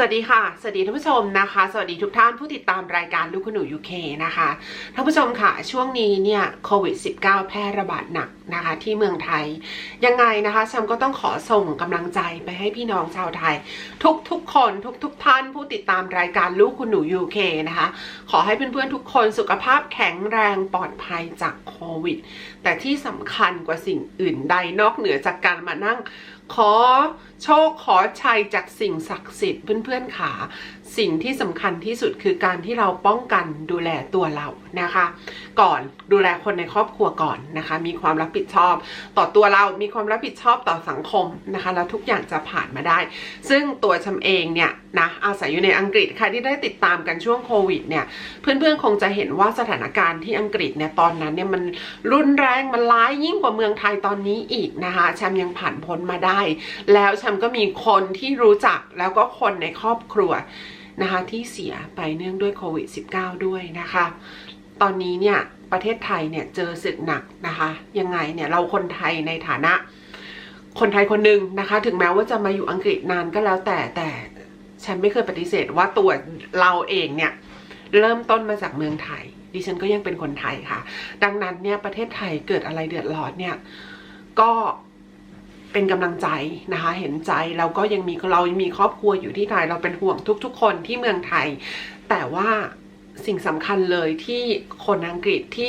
สวัสดีค่ะ สวัสดีท่านผู้ชมนะคะ สวัสดีทุกท่านผู้ติดตามรายการลูกคุณหนูยูเคนะคะ ท่านผู้ชมค่ะ ช่วงนี้เนี่ยโควิด -19 แพร่ระบาดหนักนะคะที่เมืองไทย ยังไงนะคะฉันก็ต้องขอส่งกำลังใจไปให้พี่น้องชาวไทย ทุกทุกคนทุกทุกท่านผู้ติดตามรายการลูกคุณหนูยูเคนะคะ ขอให้เพื่อนๆทุกคนสุขภาพแข็งแรงปลอดภัยจากโควิด แต่ที่สำคัญกว่าสิ่งอื่นใดนอกเหนือจากการมานั่ง ขอโชคขอชัยจากสิ่งศักดิ์สิทธิ์เพื่อนพื่อนๆขา สิ่งที่สำคัญที่สุดคือการที่เราป้องกันดูแลตัวเรานะคะ ก่อนดูแลคนในครอบครัวก่อนนะคะ มีความรับผิดชอบ ต่อตัวเรามีความรับผิดชอบต่อสังคมนะคะ แล้วทุกอย่างจะผ่านมาได้ ซึ่งตัวชำเองเนี่ยนะอาศัยอยู่ในอังกฤษใครที่ได้ติดตามกันช่วงโควิดเนี่ยเพื่อนๆคงจะเห็นว่าสถานการณ์ที่อังกฤษเนี่ยตอนนั้นเนี่ยมันรุนแรงมันร้ายยิ่งกว่าเมืองไทยตอนนี้อีกนะคะแชมยังผ่านพ้นมาได้ แล้วแชมก็มีคนที่รู้จักแล้วก็คนในครอบครัว นะคะที่เสียไปเนื่องด้วยโควิด -19 ด้วยนะคะ ตอนนี้เนี่ยประเทศไทยเนี่ยเจอศึกหนักนะคะ ยังไงเนี่ยเราคนไทยในฐานะ คนไทยคนหนึ่งนะคะ ถึงแม้ว่าจะมาอยู่อังกฤษนานก็แล้วแต่แต่ฉันไม่เคยปฏิเสธว่าตัวเราเองเนี่ยเริ่มต้นมาจากเมืองไทย ดิฉันก็ยังเป็นคนไทยค่ะ ดังนั้นเนี่ยประเทศไทยเกิดอะไรเดือดร้อนเนี่ยก็ เป็นกำลังใจนะคะ เห็นใจเราก็ยังมีเรายังมีครอบครัวอยู่ที่ไทยเราเป็นห่วงทุก ๆ คนที่เมืองไทย แต่ว่าสิ่งสำคัญเลยที่คนอังกฤษที่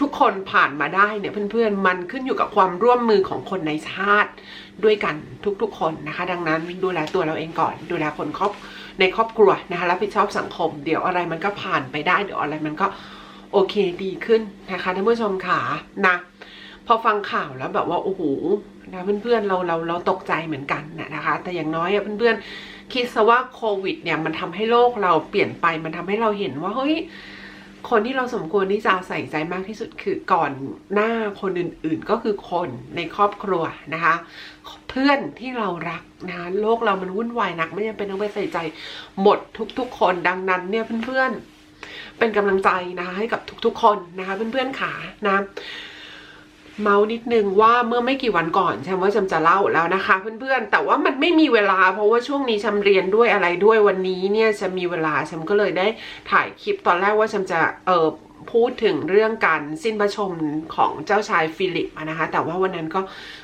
ทุกๆ คนผ่านมาได้เนี่ยเพื่อนๆ มันขึ้นอยู่กับความร่วมมือของคนในชาติด้วยกันทุกๆ คนนะคะ ดังนั้นดูแลตัวเราเองก่อน ดูแลคนครอบในครอบครัวนะคะรับผิดชอบสังคม เดี๋ยวอะไรมันก็ผ่านไปได้ เดี๋ยวอะไรมันก็โอเคดีขึ้นนะคะท่านผู้ชมขานะ พอฟังข่าวแล้วแบบว่าโอ้โหนะเพื่อนๆเราเราเราตกใจเหมือนกันนะนะคะ แต่อย่างน้อยอะเพื่อนๆคิดซะว่าโควิด เนี่ยมันทำให้โลกเราเปลี่ยนไปมันทำให้เราเห็นว่าเฮ้ยคนที่เราสมควรที่จะใส่ใจมากที่สุดคือก่อนหน้าคนอื่นๆก็คือคนในครอบครัวนะคะ เพื่อนที่เรารักนะคะโลกเรามันวุ่นวายหนัก ไม่จำเป็นต้องไปใส่ใจหมดทุกๆ คนดังนั้นเนี่ยเพื่อนๆเป็นกำลังใจนะคะให้กับทุกๆ คนนะคะเพื่อนๆขานะ เมาส์นิดนึงว่าเมื่อไม่กี่วันก่อนแชมว่าฉันจะเล่าแล้วนะคะ เพื่อนๆ แต่ว่ามันไม่มีเวลาเพราะว่าช่วงนี้ฉันเรียนด้วยอะไรด้วยวันนี้เนี่ยจะมีเวลาฉันก็เลยได้ถ่ายคลิปตอนแรกว่าฉันจะเออ พูดถึงเรื่องการสิ้นพระชนม์ของเจ้าชายฟิลิปนะคะ แต่ว่าวันนั้นก็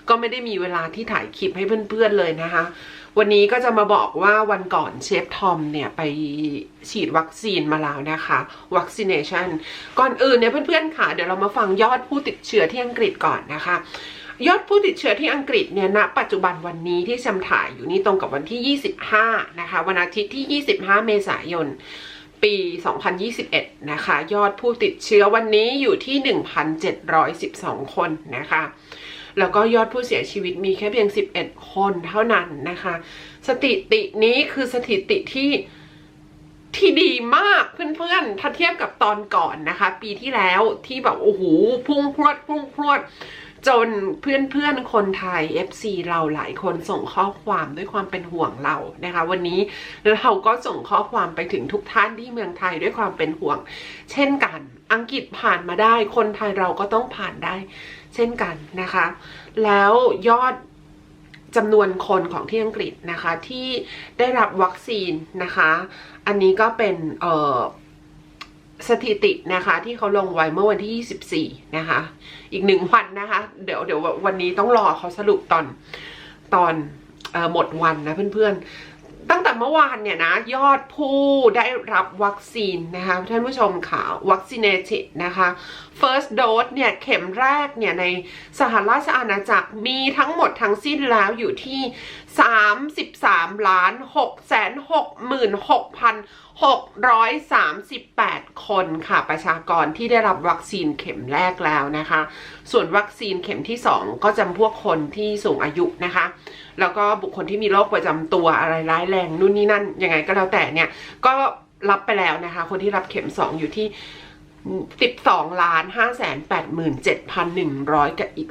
ก็ไม่ได้มีเวลาที่ถ่ายคลิปให้เพื่อนๆเลยนะคะ วันนี้ก็จะมาบอกว่าวันก่อนเชฟทอมเนี่ยไปฉีดวัคซีนมาแล้วนะคะ vaccination ก่อนอื่นเนี่ยเพื่อนๆค่ะ เดี๋ยวเรามาฟังยอดผู้ติดเชื้อที่อังกฤษก่อนนะคะยอดผู้ติดเชื้อที่อังกฤษเนี่ยณปัจจุบันวันนี้ที่ชำถ่ายอยู่นี่ตรงกับวันที่ 25 นะคะ วันอาทิตย์ที่ 25 เมษายน ปี 2021 นะคะ ยอดผู้ติดเชื้อวันนี้อยู่ที่ 1,712 คนนะคะ แล้วก็ยอดผู้เสียชีวิตมีแค่เพียง 11 คนเท่านั้นนะคะ สถิตินี้คือสถิติที่ที่ดีมากเพื่อนๆ ถ้าเทียบกับตอนก่อนนะคะ ปีที่แล้วที่แบบโอ้โหพุ่งพรวดพุ่งพรวด จนเพื่อนๆคนไทย FC เราหลายคนส่งข้อความด้วยความเป็นห่วงเรานะคะ วันนี้เราก็ส่งข้อความไปถึงทุกท่านที่เมืองไทยด้วยความเป็นห่วง เช่นกัน อังกฤษผ่านมาได้ คนไทยเราก็ต้องผ่านได้ เช่นกันนะคะ แล้วยอดจำนวนคนของที่อังกฤษนะคะที่ได้รับวัคซีนนะคะ อันนี้ก็เป็นเอ่อ สถิตินะคะ ที่เขาลงไว้เมื่อวันที่ 24 นะคะ อีกหนึ่งวันนะคะ เดี๋ยวเดี๋ยววันนี้ต้องรอเขาสรุปตอนตอนอหมดวันนะเพื่อนๆ ตั้งแต่เมื่อวานเนี่ยนะยอดผู้ได้รับวัคซีนนะคะท่านผู้ชมค่ะ vaccinated นะคะ first dose เนี่ยเข็มแรกเนี่ยในสหราชอาณาจักรมีทั้งหมดทั้งสิ้นแล้วอยู่ที่ 33ล้าน6แสน6หมื่น6พัน638 คนค่ะประชากรที่ได้รับวัคซีนเข็มแรกแล้วนะคะ ส่วนวัคซีนเข็มที่ 2 ก็จำพวกคนที่สูงอายุนะคะ แล้วก็บุคคลที่มีโรคประจำตัวอะไรร้ายแรงนู่นนี่นั่นยังไงก็แล้วแต่เนี่ย ก็รับไปแล้วนะคะ คนที่รับเข็ม2อยู่ที่12ล้าน5แสน8หมื่น7,100กับอีก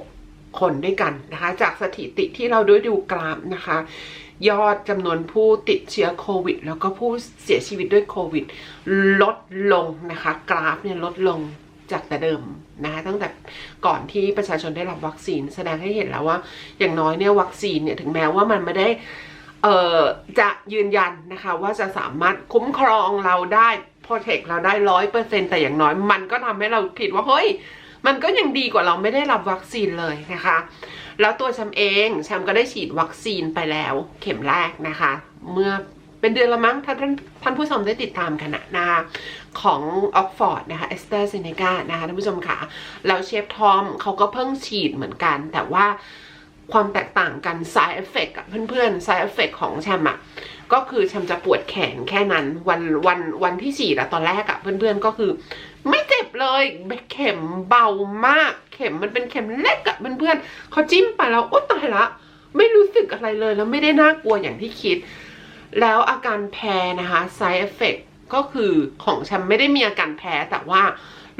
16คนด้วยกันนะคะ จากสถิติที่เราด้วยดูกราฟนะคะ ยอดจำนวนผู้ติดเชื้อโควิด แล้วก็ผู้เสียชีวิตด้วยโควิด ลดลงนะคะ กราฟเนี่ยลดลง จากแต่เดิมนะคะตั้งแต่ก่อนที่ประชาชนได้รับวัคซีน แสดงให้เห็นแล้วว่า อย่างน้อยเนี่ยวัคซีนเนี่ยถึงแม้ว่ามันไม่ได้เอ่อจะยืนยันนะคะว่าจะสามารถคุ้มครองเราได้ protect เราได้ร้อยเปอร์เซ็นแต่อย่างน้อยมันก็ทำให้เราคิดว่าเฮ้ยมันก็ยังดีกว่าเราไม่ได้รับวัคซีนเลยนะคะ แล้วตัวฉันเองฉันก็ได้ฉีดวัคซีนไปแล้วเข็มแรกนะคะ เมื่อ เป็นเดือนละมั้งถ้าท่านท่านผู้ชมได้ติดตามกันนะนะคะของออกฟอร์ดนะคะเอสเตอร์เซเนกานะคะท่านผู้ชมค่ะแล้วเชฟทอมเขาก็เพิ่งฉีดเหมือนกัน แต่ว่าความแตกต่างกัน side effect อะเพื่อนๆ side effect ของแชมอะก็คือแชมจะปวดแขนแค่นั้น วันวันวันที่ฉีดอะตอนแรกอะเพื่อนๆก็คือ ไม่เจ็บเลยเข็มเบามาก เข็มมันเป็นเข็มเล็กอะเพื่อนๆเขาจิ้มไปแล้วโอ๊ยตายละไม่รู้สึกอะไรเลยแล้วไม่ได้น่ากลัวอย่างที่คิด แล้วอาการแพ้นะคะ side effect ก็คือของฉันไม่ได้มีอาการแพ้แต่ว่า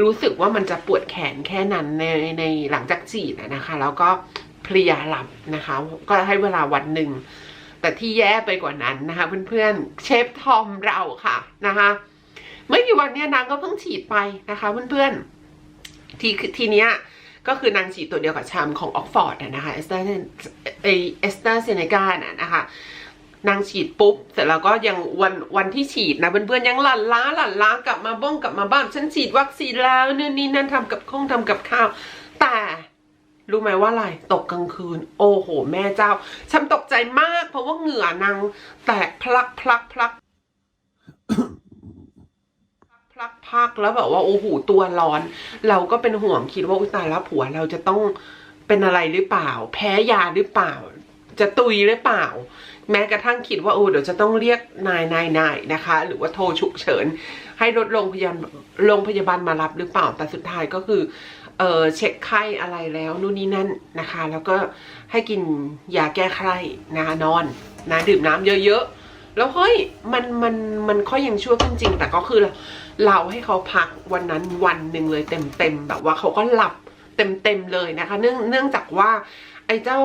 รู้สึกว่ามันจะปวดแขนแค่นั้นในในหลังจากฉีดนะคะ แล้วก็เพลียหลับนะคะ ก็ให้เวลาวันหนึ่ง แต่ที่แย่ไปกว่านั้นนะคะ เพื่อนๆเชฟทอมเราค่ะนะคะเมื่อกี่วันเนี้ยนางก็เพิ่งฉีดไปนะคะ เพื่อนๆทีทีเนี้ยก็คือนางฉีดตัวเดียวกับแชมของออกฟอร์ดนะคะเอสเตอร์เอสเตอร์เซเนกานะคะ นางฉีดปุ๊บเสร็จแล้วก็ยังวันวันที่ฉีดนะเพื่อนๆยังหลั่นล้าหลั่นล้ากลับมาบ้องกลับมาบ้านฉันฉีดวัคซีนแล้วเนู่นนี่นั่นทำกับข้องทำกับข้าว แต่รู้ไหมว่าอะไรตกกลางคืน โอ้โห แม่เจ้า ฉันตกใจมาก เพราะว่าเหงื่อนางแตกพลักพลักพลักพลักพลักแล้วแบบว่าโอ้โหตัวร้อน เราก็เป็นห่วงคิดว่าอุยตายแล้วผัวเราจะต้องเป็นอะไรหรือเปล่า แพ้ยาหรือเปล่า จะตุยหรือเปล่า แม้กระทั่งคิดว่าโอ้เดี๋ยวจะต้องเรียกนายนายนายนะคะ หรือว่าโทรฉุกเฉิน ให้รถโรงพยาบาลโรงพยาบาลมารับหรือเปล่าแต่สุดท้ายก็คือเออเช็คไข้อะไรแล้วนู่นนี่นั่นนะคะ แล้วก็ให้กินยาแก้ไข้นะคะนอนนะดื่มน้ำเยอะๆ แล้วเฮ้ยมันมันมันค่อยยังชั่วขึ้นจริง แต่ก็คือเราให้เขาพักวันนั้นวันหนึ่งเลยเต็มๆแบบว่าเขาก็หลับเต็มๆเลยนะคะ เนื่องเนื่องจากว่า ไอ้เจ้า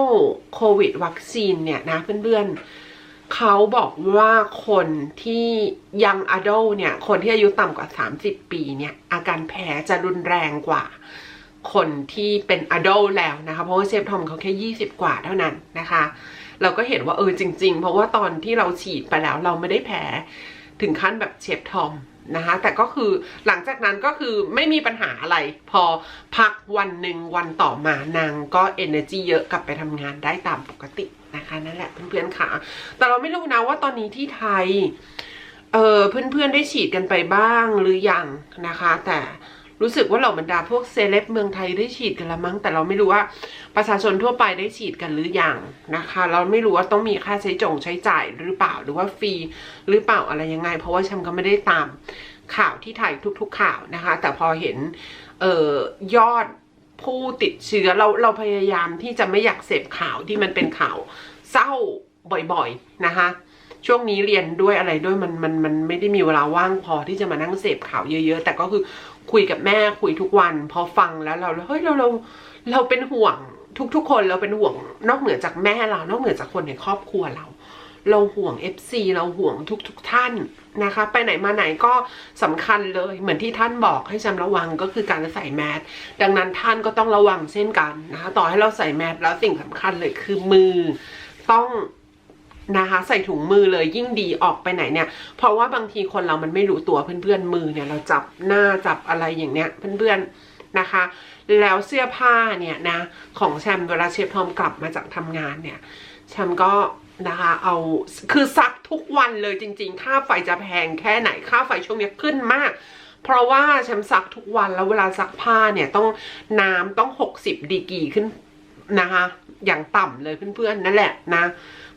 โควิดวัคซีนเนี่ยนะเพื่อนๆเขาบอกว่าคนที่ยังอ d ด l เนี่ย คนที่อายุต่ำกว่า 30 ปีเนี่ย อาการแพ้จะรุนแรงกว่า คนที่เป็นอ d ด l แล้วนะคะ เพราะว่าเซฟทอมเขาแค่ 20 กว่าเท่านั้นนะคะ เราก็เห็นว่าเออจริง ๆ เพราะว่าตอนที่เราฉีดไปแล้วเราไม่ได้แพ้ถึงขั้นแบบเชฟทอม นะคะ แต่ก็คือหลังจากนั้นก็คือไม่มีปัญหาอะไร พอพักวันหนึ่งวันต่อมานางก็เอเนจีเยอะกลับไปทำงานได้ตามปกตินะคะนั่นแหละเพื่อนๆค่ะ แต่เราไม่รู้นะว่าตอนนี้ที่ไทยเออเพื่อนๆได้ฉีดกันไปบ้างหรือยังนะคะ แต่ รู้สึกว่าเหล่าบรรดาพวกเซเลบเมืองไทยได้ฉีดกันละมั้ง แต่เราไม่รู้ว่าประชาชนทั่วไปได้ฉีดกันหรือยังนะคะ เราไม่รู้ว่าต้องมีค่าใช้จงใช้จ่ายหรือเปล่าหรือว่าฟรีหรือเปล่าอะไรยังไง เพราะว่าฉันก็ไม่ได้ตามข่าวที่ไทยทุก ๆ ข่าวนะคะ แต่พอเห็นเอ่อยอดผู้ติดเชื้อเราเราพยายามที่จะไม่อยากเสพข่าวที่มันเป็นข่าวเศร้าบ่อยๆนะคะช่วงนี้เรียนด้วยอะไรด้วยมันมันมันไม่ได้มีเวลาว่างพอที่จะมานั่งเสพข่าวเยอะ ๆ แต่ก็คือ คุยกับแม่คุยทุกวัน พอฟังแล้วเราเฮ้ยเราเราเราเป็นห่วงทุกๆคนเราเป็นห่วงนอกเหนือจากแม่เรานอกเหนือจากคนในครอบครัวเรา เราห่วง FC เราห่วงทุกๆทท่านนะคะ ไปไหนมาไหนก็สำคัญเลยเหมือนที่ท่านบอกให้จำระวังก็คือการใส่แมสดังนั้นท่านก็ต้องระวังเช่นกันนะคะต่อให้เราใส่แมสแล้วสิ่งสำคัญเลยคือมือต้อง นะคะ ใส่ถุงมือเลยยิ่งดีออกไปไหนเนี่ย เพราะว่าบางทีคนเรามันไม่รู้ตัวเพื่อนๆมือเนี่ยเราจับหน้าจับอะไรอย่างเนี้ยเพื่อนๆนะคะ แล้วเสื้อผ้าเนี่ยนะของแชมเวลาเชฟทอมกลับมาจากทำงานเนี่ยแชมก็นะคะเอาคือซักทุกวันเลยจริง ๆ ค่าไฟจะแพงแค่ไหนค่าไฟช่วงนี้ขึ้นมาก เพราะว่าแชมซักทุกวันแล้วเวลาซักผ้าเนี่ยต้องน้ำต้อง 60ดีกรีขึ้นนะคะ อย่างต่ำเลยเพื่อนๆนั่นแหละนะ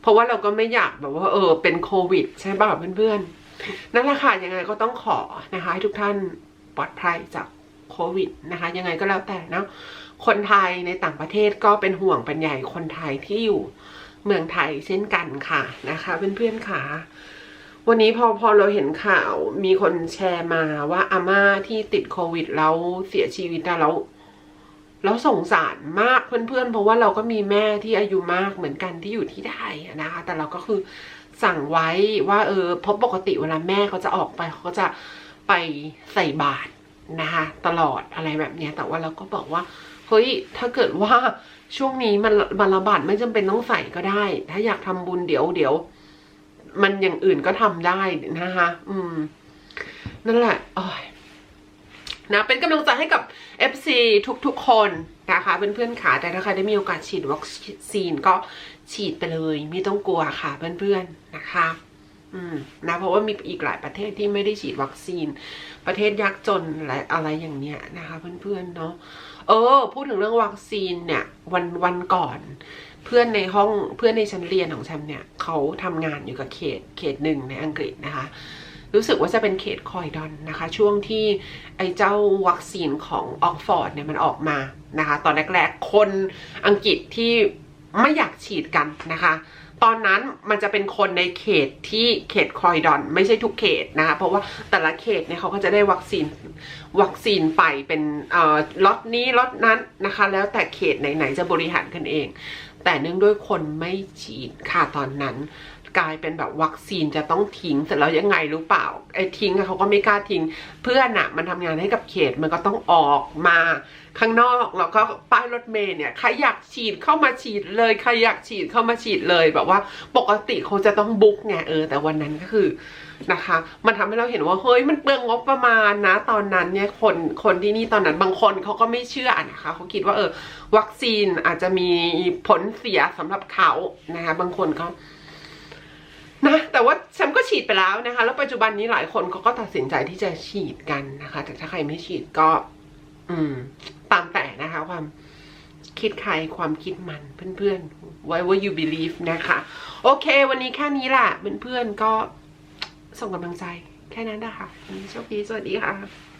เพราะว่าเราก็ไม่อยากแบบว่าเออเป็นโควิด ใช่ป่ะเพื่อนๆนั่นแหละค่ะยังไงก็ต้องขอนะคะให้ทุกท่านปลอดภัยจากโควิดนะคะ ยังไงก็แล้วแต่นะคนไทยในต่างประเทศก็เป็นห่วงเป็นใหญ่คนไทยที่อยู่เมืองไทยเช่นกันค่ะนะคะเพื่อนๆค่ะวันนี้พอพอเราเห็นข่าวมีคนแชร์มาว่าอาม่าที่ติดโควิดแล้วเสียชีวิตแล้ว แล้วสงสารมากเพื่อนๆ เพราะว่าเราก็มีแม่ที่อายุมากเหมือนกันที่อยู่ที่ไทยนะคะ แต่เราก็คือสั่งไว้ว่าเออเพราะปกติเวลาแม่เขาจะออกไปเขาก็จะไปใส่บาตรนะคะ ตลอดอะไรแบบเนี้ย แต่ว่าเราก็บอกว่าเฮ้ยถ้าเกิดว่าช่วงนี้มันมันระบาดไม่จำเป็นต้องใส่ก็ได้ ถ้าอยากทำบุญเดี๋ยวเดี๋ยวมันอย่างอื่นก็ทำได้นะคะ อืม นั่นแหละอ้ย นะเป็นกำลังใจให้กับ FC ทุกๆคนนะคะเพื่อนๆขาแต่ถ้าใครได้มีโอกาสฉีดวัคซีนก็ฉีดไปเลยไม่ต้องกลัวค่ะเพื่อนๆนะคะอืมนะเพราะว่ามีอีกหลายประเทศที่ไม่ได้ฉีดวัคซีน ประเทศยากจนอะไรอะไรอย่างเนี้ยนะคะเพื่อนๆเนาะเออ พูดถึงเรื่องวัคซีนเนี่ย วันวันก่อน เพื่อนในห้องเพื่อนในชั้นเรียนของแชมเนี่ยเขาทำงานอยู่กับเขตเขตหนึ่งในอังกฤษนะคะ รู้สึกว่าจะเป็นเขตคอยดอนนะคะ ช่วงที่ไอ้เจ้าวัคซีนของออกฟอร์ดเนี่ยมันออกมานะคะ ตอนแรกๆ คนอังกฤษที่ไม่อยากฉีดกันนะคะตอนนั้นมันจะเป็นคนในเขตที่เขตคอยดอน ไม่ใช่ทุกเขตนะคะเพราะว่าแต่ละเขตเนี่ยเขาก็จะได้วัคซีนวัคซีนไปเป็นเอ่อล็อตนี้ล็อตนั้นนะคะ แล้วแต่เขตไหนๆจะบริหารกันเอง แต่เนื่องด้วยคนไม่ฉีดค่ะตอนนั้น กลายเป็นแบบวัคซีนจะต้องทิ้งเสร็จแล้วยังไงรู้เปล่าไอ้ทิ้งเขาก็ไม่กล้าทิ้ง เพื่อนอะมันทำงานให้กับเขตมันก็ต้องออกมาข้างนอกแล้วก็ป้ายรถเมล์เนี่ยใครอยากฉีดเข้ามาฉีดเลยใครอยากฉีดเข้ามาฉีดเลยแบบว่าปกติเขาจะต้องบุ๊กไงเออแต่วันนั้นก็คือนะคะ มันทำให้เราเห็นว่าเฮ้ยมันเปลืองงบประมาณนะ ตอนนั้นเนี่ยคนคนที่นี่ตอนนั้นบางคนเขาก็ไม่เชื่อนะคะเขาคิดว่าเออวัคซีนอาจจะมีผลเสียสำหรับเขานะคะบางคนก็ นะแต่ว่าแซมก็ฉีดไปแล้วนะคะ แล้วปัจจุบันนี้หลายคนเขาก็ตัดสินใจที่จะฉีดกันนะคะ แต่ถ้าใครไม่ฉีดก็ อืม ตามแต่นะคะ ความคิดใครความคิดมันเพื่อนๆ Why were you believe นะคะ โอเค วันนี้แค่นี้แหละเพื่อนๆก็ส่งกำลังใจแค่นั้นนะคะโชคดีสวัสดีค่ะ